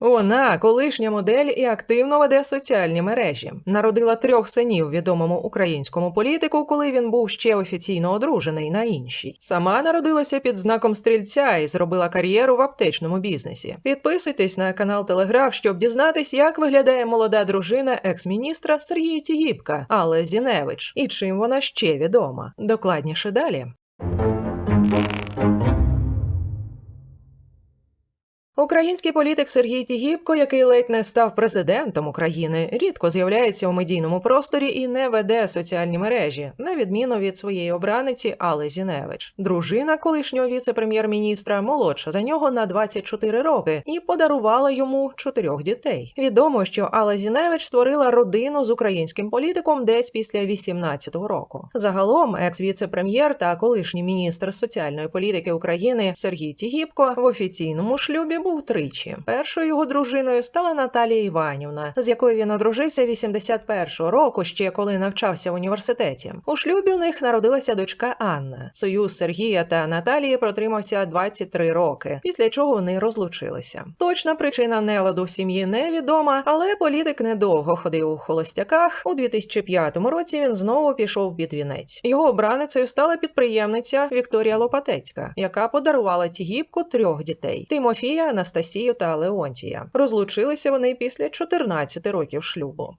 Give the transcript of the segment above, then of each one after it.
Вона колишня модель і активно веде соціальні мережі. Народила трьох синів відомому українському політику, коли він був ще офіційно одружений на іншій. Сама народилася під знаком стрільця і зробила кар'єру в аптечному бізнесі. Підписуйтесь на канал Телеграф, щоб дізнатись, як виглядає молода дружина екс-міністра Сергія Тігіпка, Алла Зіневич, і чим вона ще відома. Докладніше далі. Український політик Сергій Тігіпко, який ледь не став президентом України, рідко з'являється у медійному просторі і не веде соціальні мережі, на відміну від своєї обраниці Алли Зіневич. Дружина колишнього віце-прем'єр-міністра молодша за нього на 24 роки і подарувала йому чотирьох дітей. Відомо, що Алла Зіневич створила родину з українським політиком десь після 18-го року. Загалом, екс-віце-прем'єр та колишній міністр соціальної політики України Сергій Тігіпко в офіційному шлюбі був тричі. Першою його дружиною стала Наталія Іванівна, з якою він одружився 81-го року, ще коли навчався в університеті. У шлюбі у них народилася дочка Анна. Союз Сергія та Наталії протримався 23 роки, після чого вони розлучилися. Точна причина неладу в сім'ї невідома, але політик недовго ходив у холостяках. У 2005 році він знову пішов під вінець. Його обраницею стала підприємниця Вікторія Лопатецька, яка подарувала Тігіпку трьох дітей: Тимофія, Анастасію та Леонтія. Розлучилися вони після 14 років шлюбу.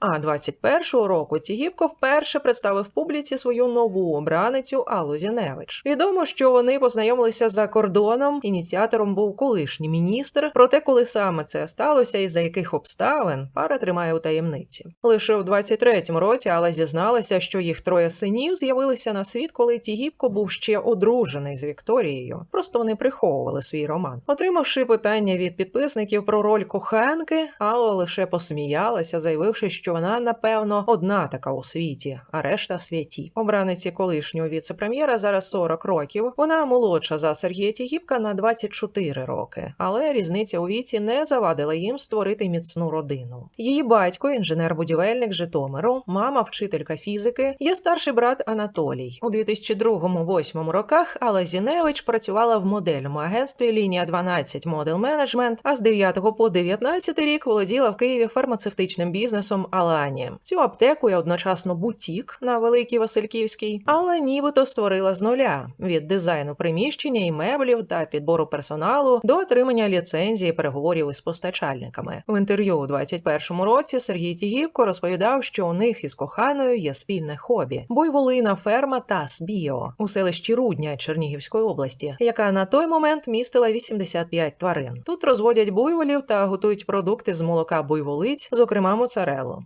А 21-го року Тігіпко вперше представив публіці свою нову обраницю Аллу Зіневич. Відомо, що вони познайомилися за кордоном. Ініціатором був колишній міністр. Проте, коли саме це сталося і за яких обставин пара тримає у таємниці. Лише у 23-му році Алла зізналася, що їх троє синів з'явилися на світ, коли Тігіпко був ще одружений з Вікторією. Просто вони приховували свій роман. Отримавши питання від підписників про роль коханки, Алла лише посміялася, заявивши, що вона напевно одна така у світі, а решта святі. Обраниці колишнього віце-прем'єра зараз 40 років. Вона молодша за Сергія Тігіпка на 24 роки, але різниця у віці не завадила їм створити міцну родину. Її батько, інженер-будівельник Житомиру, мама, вчителька фізики, є старший брат Анатолій. У 2002-2008 роках Алла Зіневич працювала в модельному агентстві Лінія 12 Model Management, а з 9 по 19 рік володіла в Києві фармацевтичним бізнесом Алані. Цю аптеку і одночасно бутік на Великій Васильківській, але нібито створила з нуля від дизайну приміщення і меблів та підбору персоналу до отримання ліцензії переговорів із постачальниками. В інтерв'ю у 21-му році Сергій Тігівко розповідав, що у них із коханою є спільне хобі бойволина ферма Тас Біо у селищі Рудня Чернігівської області, яка на той момент містила 85 тварин. Тут розводять буйволів та готують продукти з молока буйволиць, зокрема моцарелу.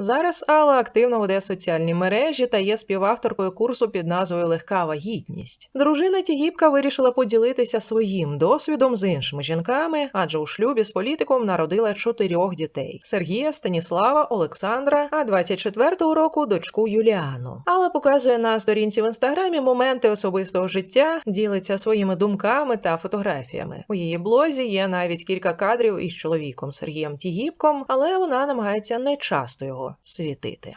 Зараз Алла активно веде соціальні мережі та є співавторкою курсу під назвою Легка вагітність. Дружина Тігіпка вирішила поділитися своїм досвідом з іншими жінками, адже у шлюбі з політиком народила чотирьох дітей: Сергія, Станіслава, Олександра, а 24-го року дочку Юліану. Алла показує на сторінці в інстаграмі моменти особистого життя, ділиться своїми думками та фотографіями. У її блозі є навіть кілька кадрів із чоловіком Сергієм Тігіпком, але вона намагається не часто його світити.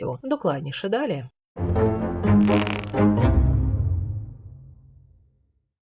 Докладніше далі.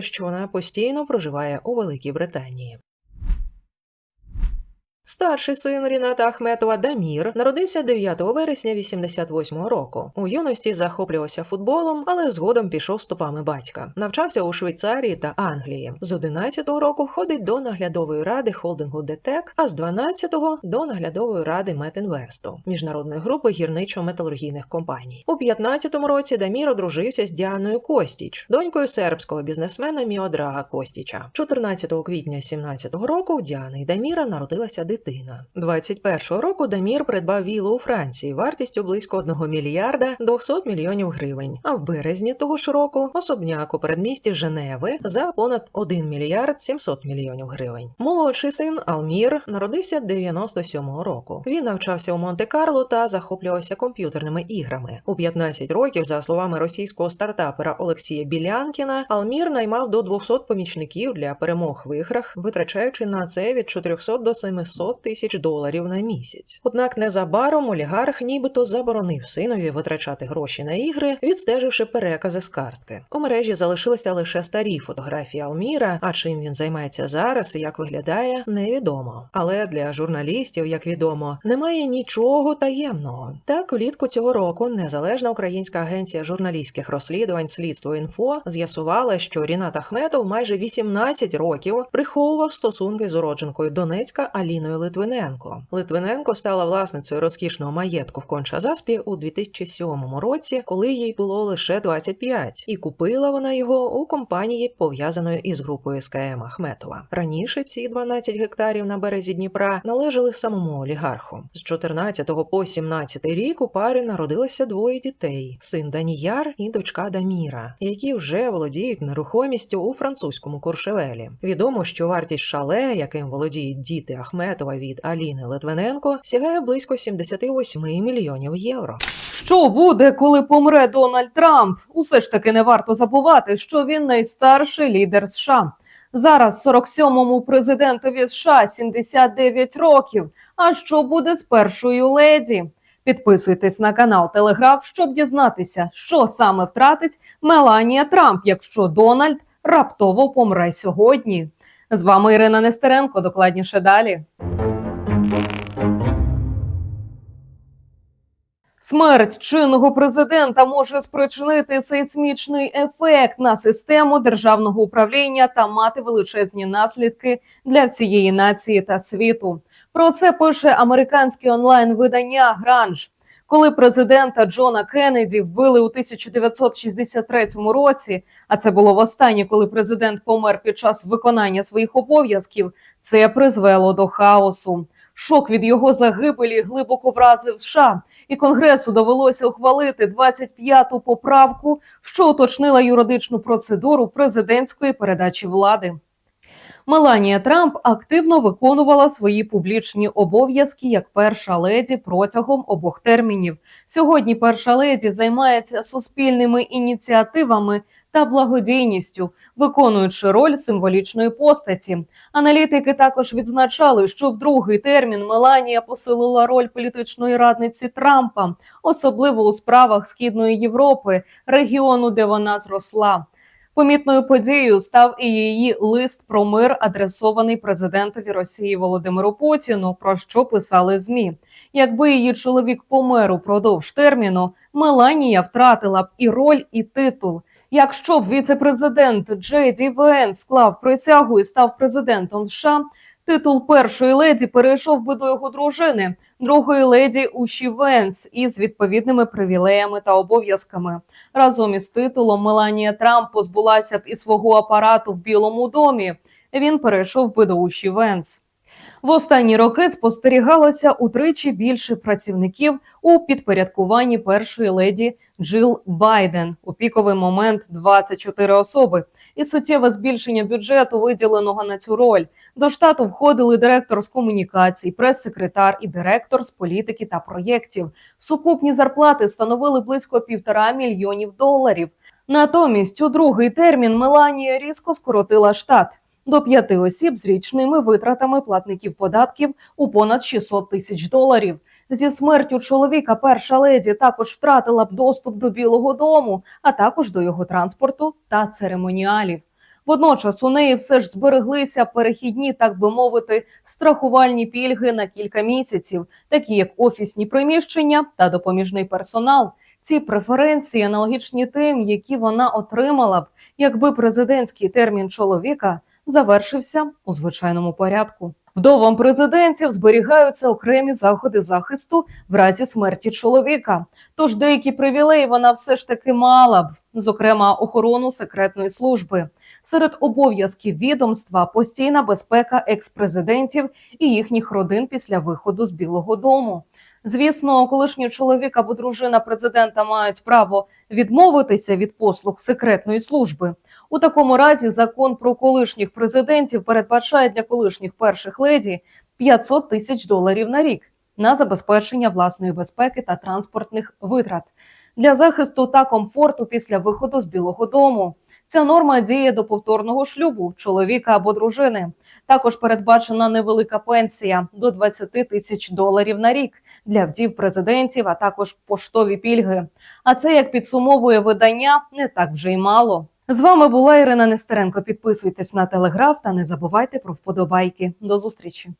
що вона постійно проживає у Великій Британії. Старший син Ріната Ахметова Дамір народився 9 вересня 88-го року. У юності захоплювався футболом, але згодом пішов стопами батька. Навчався у Швейцарії та Англії. З 11-го року входить до наглядової ради холдингу ДТЕК, а з 12-го – до наглядової ради Метінвесту міжнародної групи гірничо-металургійних компаній. У 15-му році Дамір одружився з Діаною Костіч, донькою сербського бізнесмена Міодрага Костіча. 14 квітня 17-го року у Діани і Даміра народилася дитина. 21-го року Дамір придбав вілу у Франції вартістю близько 1 мільярда 200 мільйонів гривень. А в березні того ж року особняк у передмісті Женеви за понад 1 мільярд 700 мільйонів гривень. Молодший син Алмір народився 97-го року. Він навчався у Монте-Карло та захоплювався комп'ютерними іграми. У 15 років, за словами російського стартапера Олексія Білянкіна, Алмір наймав до 200 помічників для перемог в іграх, витрачаючи на це від 400 до 700 тисяч доларів на місяць. Однак незабаром олігарх нібито заборонив синові витрачати гроші на ігри, відстеживши перекази з картки. У мережі залишилися лише старі фотографії Алміра. А чим він займається зараз і як виглядає, невідомо. Але для журналістів, як відомо, немає нічого таємного. Так, влітку цього року незалежна українська агенція журналістських розслідувань Слідство інфо з'ясувала, що Рінат Ахметов майже 18 років приховував стосунки з уродженкою Донецька Аліною Литвиненко. Литвиненко стала власницею розкішного маєтку в Конча-Заспі у 2007 році, коли їй було лише 25, і купила вона його у компанії, пов'язаної із групою СКМ Ахметова. Раніше ці 12 гектарів на березі Дніпра належали самому олігарху. З 14 по 17 рік у пари народилося двоє дітей: син Даніяр і дочка Даміра, які вже володіють нерухомістю у французькому Куршевелі. Відомо, що вартість шале, яким володіють діти Ахметова від Аліни Литвиненко, сягає близько 78 мільйонів євро. Що буде, коли помре Дональд Трамп? Усе ж таки не варто забувати, що він найстарший лідер США. Зараз 47-му президентові США 79 років. А що буде з першою леді? Підписуйтесь на канал Телеграф, щоб дізнатися, що саме втратить Меланія Трамп, якщо Дональд раптово помре сьогодні. З вами Ірина Нестеренко. Докладніше далі. Смерть чинного президента може спричинити сейсмічний ефект на систему державного управління та мати величезні наслідки для всієї нації та світу. Про це пише американське онлайн-видання Гранж. Коли президента Джона Кеннеді вбили у 1963 році, а це було востаннє, коли президент помер під час виконання своїх обов'язків, це призвело до хаосу. Шок від його загибелі глибоко вразив США, і Конгресу довелося ухвалити 25-ту поправку, що уточнила юридичну процедуру президентської передачі влади. Меланія Трамп активно виконувала свої публічні обов'язки як перша леді протягом обох термінів. Сьогодні перша леді займається суспільними ініціативами та благодійністю, виконуючи роль символічної постаті. Аналітики також відзначали, що в другий термін Меланія посилила роль політичної радниці Трампа, особливо у справах Східної Європи, регіону, де вона зросла. Помітною подією став і її лист про мир, адресований президентові Росії Володимиру Путіну. Про що писали змі. Якби її чоловік помер упродовж терміну, Меланія втратила б і роль, і титул. Якщо б віце-президент Джей Ді Венс склав присягу і став президентом США, титул першої леді перейшов би до його дружини, другої леді Уші Венс із відповідними привілеями та обов'язками. Разом із титулом Меланія Трамп позбулася б і свого апарату в Білому домі. Він перейшов би до Уші Венс. В останні роки спостерігалося утричі більше працівників у підпорядкуванні першої леді Джил Байден. У піковий момент 24 особи і суттєве збільшення бюджету, виділеного на цю роль. До штату входили директор з комунікацій, прес-секретар і директор з політики та проєктів. Сукупні зарплати становили близько півтора мільйонів доларів. Натомість у другий термін Меланія різко скоротила штат до п'яти осіб з річними витратами платників податків у понад 600 тисяч доларів. Зі смертю чоловіка перша леді також втратила б доступ до Білого Дому, а також до його транспорту та церемоніалів. Водночас у неї все ж збереглися перехідні, так би мовити, страхувальні пільги на кілька місяців, такі як офісні приміщення та допоміжний персонал. Ці преференції аналогічні тим, які вона отримала б, якби президентський термін чоловіка завершився у звичайному порядку. Вдовам президентів зберігаються окремі заходи захисту в разі смерті чоловіка. Тож деякі привілеї вона все ж таки мала б, зокрема охорону секретної служби. Серед обов'язків відомства постійна безпека екс-президентів і їхніх родин після виходу з Білого Дому. Звісно, колишній чоловік або дружина президента мають право відмовитися від послуг секретної служби. У такому разі закон про колишніх президентів передбачає для колишніх перших леді 500 тисяч доларів на рік на забезпечення власної безпеки та транспортних витрат для захисту та комфорту після виходу з Білого Дому. Ця норма діє до повторного шлюбу чоловіка або дружини. Також передбачена невелика пенсія до 20 тисяч доларів на рік для вдів президентів, а також поштові пільги. А це як підсумовує видання не так вже й мало. З вами була Ірина Нестеренко. Підписуйтесь на телеграф та не забувайте про вподобайки. До зустрічі.